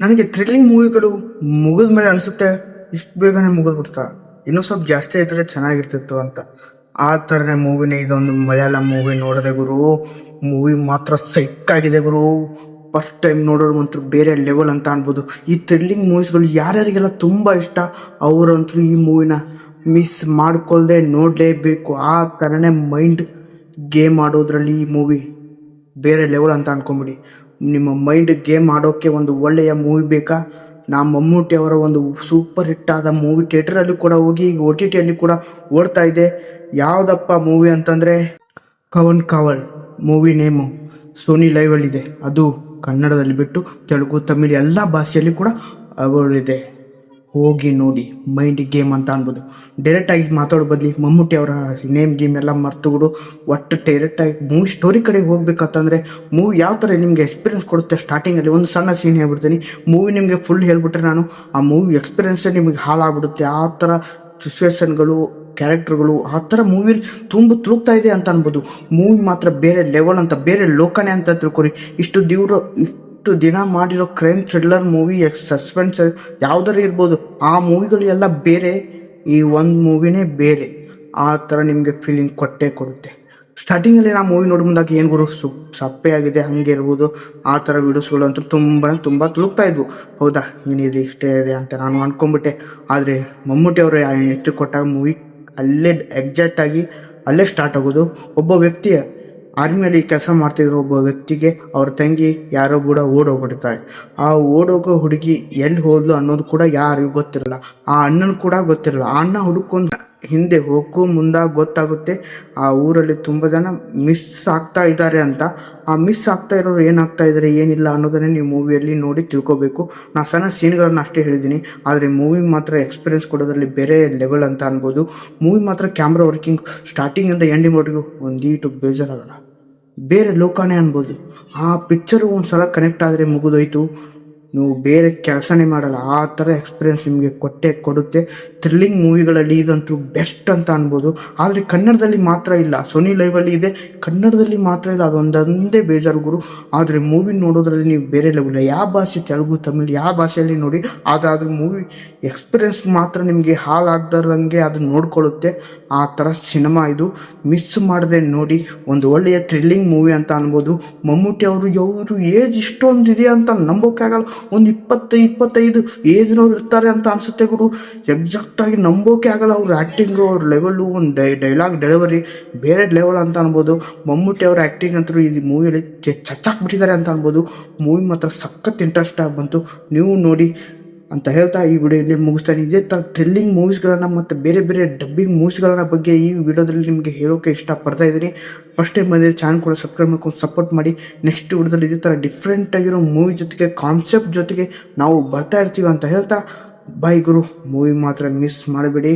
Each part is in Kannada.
ನನಗೆ ಥ್ರಿಲ್ಲಿಂಗ್ ಮೂವಿಗಳು ಮುಗಿದ ಮೇಲೆ ಅನಿಸುತ್ತೆ, ಇಷ್ಟು ಬೇಗನೆ ಮುಗಿದ್ಬಿಡ್ತಾ ಇನ್ನೂ ಸ್ವಲ್ಪ ಜಾಸ್ತಿ ಇದ್ರೆ ಚೆನ್ನಾಗಿರ್ತಿತ್ತು ಅಂತ. ಆ ಥರನೇ ಮೂವಿನೇ, ಇದೊಂದು ಮಲಯಾಳಂ ಮೂವಿ ನೋಡಿದೆ ಗುರು. ಮೂವಿ ಮಾತ್ರ ಸೈಕ್ ಆಗಿದೆ ಗುರು. ಫಸ್ಟ್ ಟೈಮ್ ನೋಡೋರು ಬೇರೆ ಲೆವೆಲ್ ಅಂತ ಅನ್ಬೋದು. ಈ ಥ್ರಿಲ್ಲಿಂಗ್ ಮೂವೀಸ್ಗಳು ಯಾರ್ಯಾರಿಗೆಲ್ಲ ತುಂಬ ಇಷ್ಟ, ಅವರಂತೂ ಈ ಮೂವಿನ ಮಿಸ್ ಮಾಡ್ಕೊಳ್ದೆ ನೋಡಲೇಬೇಕು. ಆ ಥರನೇ ಮೈಂಡ್ ಗೇಮ್ ಆಡೋದ್ರಲ್ಲಿ ಈ ಮೂವಿ ಬೇರೆ ಲೆವೆಲ್ ಅಂತ ಅನ್ಕೊಂಬಿಡಿ. ನಿಮ್ಮ ಮೈಂಡ್ ಗೇಮ್ ಆಡೋಕ್ಕೆ ಒಂದು ಒಳ್ಳೆಯ ಮೂವಿ ಬೇಕಾ? ನಾ ಮಮ್ಮೂಟಿ ಅವರ ಒಂದು ಸೂಪರ್ ಹಿಟ್ ಆದ ಮೂವಿ ಥಿಯೇಟರಲ್ಲಿ ಕೂಡ ಹೋಗಿ, ಈಗ ಓ ಟಿ ಟಿಯಲ್ಲಿ ಕೂಡ ಓಡ್ತಾ ಇದೆ. ಯಾವುದಪ್ಪ ಮೂವಿ ಅಂತಂದರೆ? Kavan Kaval movie name. Sony ಲೈವಲ್ಲಿದೆ ಅದು ಕನ್ನಡದಲ್ಲಿ ಬಿಟ್ಟು ತೆಲುಗು, ತಮಿಳು, ಎಲ್ಲ ಭಾಷೆಯಲ್ಲಿ ಕೂಡ ಅವಳಿದೆ ಹೋಗಿ ನೋಡಿ ಮೈಂಡ್ ಗೇಮ್ ಅಂತ ಅನ್ಬೋದು. ಡೈರೆಕ್ಟಾಗಿ ಮಾತಾಡೋ ಬದಲಿ ಮಮ್ಮೂಟಿ ಅವರ ನೇಮ್ ಗೇಮ್ ಎಲ್ಲ ಮರ್ತುಬಿಡು ಒಟ್ಟು ಡೈರೆಕ್ಟಾಗಿ ಮೂವಿ ಸ್ಟೋರಿ ಕಡೆ ಹೋಗ್ಬೇಕಂತಂದರೆ ಮೂವಿ ಯಾವ ಥರ ನಿಮಗೆ ಎಕ್ಸ್ಪೀರಿಯನ್ಸ್ ಕೊಡುತ್ತೆ ಸ್ಟಾರ್ಟಿಂಗಲ್ಲಿ ಒಂದು ಸಣ್ಣ ಸೀನ್ ಹೇಳ್ಬಿಡ್ತೀನಿ. ಮೂವಿ ನಿಮಗೆ ಫುಲ್ ಹೇಳ್ಬಿಟ್ರೆ ನಾನು, ಆ ಮೂವಿ ಎಕ್ಸ್ಪೀರಿಯನ್ಸೇ ನಿಮಗೆ ಹಾಳಾಗ್ಬಿಡುತ್ತೆ. ಆ ಥರ ಸಿಚುವೇಶನ್ಗಳು ಕ್ಯಾರೆಕ್ಟರ್ಗಳು ಆ ಥರ ಮೂವಿಲಿ ತುಂಬ ತುಳುಕ್ತಾ ಇದೆ ಅಂತ ಅನ್ಬೋದು. ಮೂವಿ ಮಾತ್ರ ಬೇರೆ ಲೆವೆಲ್ ಅಂತ, ಬೇರೆ ಲೋಕನೇ ಅಂತ ತಿಳ್ಕೊರಿ. ಇಷ್ಟು ದಿವ್ರ ಇಷ್ಟು ದಿನ ಮಾಡಿರೋ ಕ್ರೈಮ್ ಥ್ರಿಲ್ಲರ್ ಮೂವಿ ಸಸ್ಪೆನ್ಸ್ ಯಾವ್ದಾರು ಇರ್ಬೋದು. ಆ ಮೂವಿಗಳು ಎಲ್ಲ ಬೇರೆ, ಈ ಒಂದು ಮೂವಿನೇ ಬೇರೆ. ಆ ಥರ ನಿಮಗೆ ಫೀಲಿಂಗ್ ಕೊಟ್ಟೇ ಕೊಡುತ್ತೆ. ಸ್ಟಾರ್ಟಿಂಗಲ್ಲಿ ನಾ ಮೂವಿ ನೋಡಿ ಮುಂದಾಗ ಏನು ಗುರು, ಸು ಸಪ್ಪೆ ಆಗಿದೆ, ಹಂಗೆ ಇರ್ಬೋದು. ಆ ಥರ ವೀಡಿಯೋಸ್ಗಳು ಅಂತೂ ತುಂಬ ತುಂಬ ತುಳುಕ್ತಾ ಇದ್ವು. ಹೌದಾ? ಏನಿದೆ ಇಷ್ಟೇ ಇದೆ ಅಂತ ನಾನು ಅಂದ್ಕೊಂಬಿಟ್ಟೆ ಆದರೆ ಮಮ್ಮೂಟಿ ಅವರು ಎಷ್ಟು ಕೊಟ್ಟಾಗ ಮೂವಿ ಅಲ್ಲೇ ಎಕ್ಸಾಕ್ಟ್ ಆಗಿ ಅಲ್ಲೇ ಸ್ಟಾರ್ಟ್ ಆಗೋದು. ಒಬ್ಬ ವ್ಯಕ್ತಿ ಆರ್ಮಿಯಲ್ಲಿ ಕೆಲಸ ಮಾಡ್ತಿದ್ರು ಒಬ್ಬ ವ್ಯಕ್ತಿಗೆ ಅವ್ರ ತಂಗಿ ಯಾರೋ ಕೂಡ ಓಡೋಗ್ಬಿಡ್ತಾರೆ ಆ ಓಡೋಗೋ ಹುಡುಗಿ ಎಲ್ಲಿ ಹೋದ್ಲು ಅನ್ನೋದು ಕೂಡ ಯಾರಿಗೂ ಗೊತ್ತಿರಲ್ಲ. ಆ ಅಣ್ಣನ ಕೂಡ ಗೊತ್ತಿರಲ್ಲ. ಆ ಅಣ್ಣ ಹುಡುಕೊಂಡ ಹಿಂದೆ ಹೋಗೋ ಮುಂದ ಗೊತ್ತಾಗುತ್ತೆ ಆ ಊರಲ್ಲಿ ತುಂಬ ಜನ ಮಿಸ್ ಆಗ್ತಾ ಇದ್ದಾರೆ ಅಂತ. ಆ ಮಿಸ್ ಆಗ್ತಾ ಇರೋರು ಏನಾಗ್ತಾ ಇದ್ದಾರೆ ಏನಿಲ್ಲ ಅನ್ನೋದನ್ನೇ ನೀವು ಮೂವಿಯಲ್ಲಿ ನೋಡಿ ತಿಳ್ಕೊಬೇಕು. ನಾ ಸಣ್ಣ ಸೀನ್ಗಳನ್ನ ಅಷ್ಟೇ ಹೇಳಿದ್ದೀನಿ. ಆದರೆ ಮೂವಿ ಮಾತ್ರ ಎಕ್ಸ್ಪೀರಿಯನ್ಸ್ ಕೊಡೋದ್ರಲ್ಲಿ ಬೇರೆ ಲೆವೆಲ್ ಅಂತ ಅನ್ಬೋದು. ಮೂವಿ ಮಾತ್ರ ಕ್ಯಾಮ್ರಾ ವರ್ಕಿಂಗ್ ಸ್ಟಾರ್ಟಿಂಗಿಂದ ಎಂಡಿಂಗ್ವರೆಗೂ ಒಂದೀಟು ಬೇಜಾರಾಗಲ್ಲ. ಬೇರೆ ಲೋಕನೇ ಅನ್ಬೋದು. ಆ ಪಿಕ್ಚರ್ ಒಂದು ಸಲ ಕನೆಕ್ಟ್ ಆದ್ರೆ ಮುಗಿದೋಯ್ತು. ನೀವು ಬೇರೆ ಕೆಲಸನೇ ಮಾಡಲ್ಲ. ಆ ಥರ ಎಕ್ಸ್ಪೀರಿಯನ್ಸ್ ನಿಮಗೆ ಕೊಟ್ಟೆ, ಕೊಡುತ್ತೆ. ಥ್ರಿಲ್ಲಿಂಗ್ ಮೂವಿಗಳಲ್ಲಿ ಇದಂತೂ ಬೆಸ್ಟ್ ಅಂತ ಅನ್ಬೋದು. ಆದರೆ ಕನ್ನಡದಲ್ಲಿ ಮಾತ್ರ ಇಲ್ಲ. ಸೋನಿ ಲೈವಲ್ಲಿ ಇದೆ. ಕನ್ನಡದಲ್ಲಿ ಮಾತ್ರ ಇಲ್ಲ. ಅದೊಂದೊಂದೇ ಬೇಜಾರು ಗುರು. ಆದರೆ ಮೂವಿ ನೋಡೋದ್ರಲ್ಲಿ ನೀವು ಬೇರೆ ಲೆವೆಲ್ ಯಾವ ಭಾಷೆ ತೆಲುಗು, ತಮಿಳು ಯಾವ ಭಾಷೆಯಲ್ಲಿ ನೋಡಿ ಅದಾದ್ರೂ ಮೂವಿ ಎಕ್ಸ್ಪೀರಿಯನ್ಸ್ ಮಾತ್ರ ನಿಮಗೆ ಹಾಳಾಗ್ದಾರಂಗೆ ಅದು ನೋಡ್ಕೊಳ್ಳುತ್ತೆ. ಆ ಥರ ಸಿನಿಮಾ ಇದು. ಮಿಸ್ ಮಾಡದೆ ನೋಡಿ ಒಂದು ಒಳ್ಳೆಯ ಥ್ರಿಲ್ಲಿಂಗ್ ಮೂವಿ ಅಂತ ಅನ್ಬೋದು. ಮಮ್ಮೂಟಿ ಅವರು ಅವರು ಏಜ್ ಇಷ್ಟೊಂದು ಇದೆ ಅಂತ ನಂಬೋಕ್ಕಾಗಲ್ಲ ಒಂದು ಇಪ್ಪತ್ತು, ಇಪ್ಪತ್ತೈದು ಏಜ್ನವ್ರು ಇರ್ತಾರೆ ಅಂತ ಅನ್ಸುತ್ತೆ ಗುರು. ಎಕ್ಸಾಕ್ಟಾಗಿ ನಂಬೋಕೆ ಆಗಲ್ಲ ಅವ್ರ ಆ್ಯಕ್ಟಿಂಗು ಅವ್ರ ಲೆವೆಲ್ಲು ಒಂದು ಡೈ ಡೈಲಾಗ್ ಡೆಲಿವರಿ ಬೇರೆ ಲೆವೆಲ್ ಅಂತ ಅನ್ಬೋದು. ಮಮ್ಮೂಟಿ ಅವ್ರ ಆ್ಯಕ್ಟಿಂಗ್ ಅಂತೂ ಈ ಮೂವಿಯಲ್ಲಿ ಚಚ್ಚಾಕ್ಬಿಟ್ಟಿದ್ದಾರೆ ಅಂತ ಅನ್ಬೋದು. ಮೂವಿ ಮಾತ್ರ ಸಖತ್ ಇಂಟ್ರೆಸ್ಟ್ ಆಗಿ ಬಂತು. ನೀವು ನೋಡಿ ಅಂತ ಹೇಳ್ತಾ ಈ ವಿಡಿಯೋ ಮುಗಿಸ್ತಾನೆ ಇದೇ ಥರ ಥ್ರಿಲ್ಲಿಂಗ್ ಮೂವೀಸ್ಗಳನ್ನು ಮತ್ತು ಬೇರೆ ಬೇರೆ ಡಬ್ಬಿಂಗ್ ಮೂವೀಸ್ಗಳ ಬಗ್ಗೆ ಈ ವಿಡಿಯೋದಲ್ಲಿ ನಿಮಗೆ ಹೇಳೋಕೆ ಇಷ್ಟಪಡ್ತಾ ಇದ್ದೀನಿ. ಫಸ್ಟ್ ಟೈಮ್ ಬಂದರೆ ಚಾನಲ್ ಕೂಡ ಸಬ್ಸ್ಕ್ರೈಬ್ ಮಾಡ್ಕೊಂಡು ಸಪೋರ್ಟ್ ಮಾಡಿ. ನೆಕ್ಸ್ಟ್ ವಿಡಿಯೋದಲ್ಲಿ ಇದೇ ಥರ ಡಿಫ್ರೆಂಟ್ ಆಗಿರೋ ಮೂವಿ ಜೊತೆಗೆ ಕಾನ್ಸೆಪ್ಟ್ ಜೊತೆಗೆ ನಾವು ಬರ್ತಾ ಇರ್ತೀವಿ ಅಂತ ಹೇಳ್ತಾ ಬಾಯ್ ಗುರು. ಮೂವಿ ಮಾತ್ರ ಮಿಸ್ ಮಾಡಬೇಡಿ.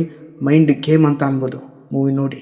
ಮೈಂಡ್ ಗೇಮ್ ಅಂತ ಅನ್ಬೋದು. ಮೂವಿ ನೋಡಿ.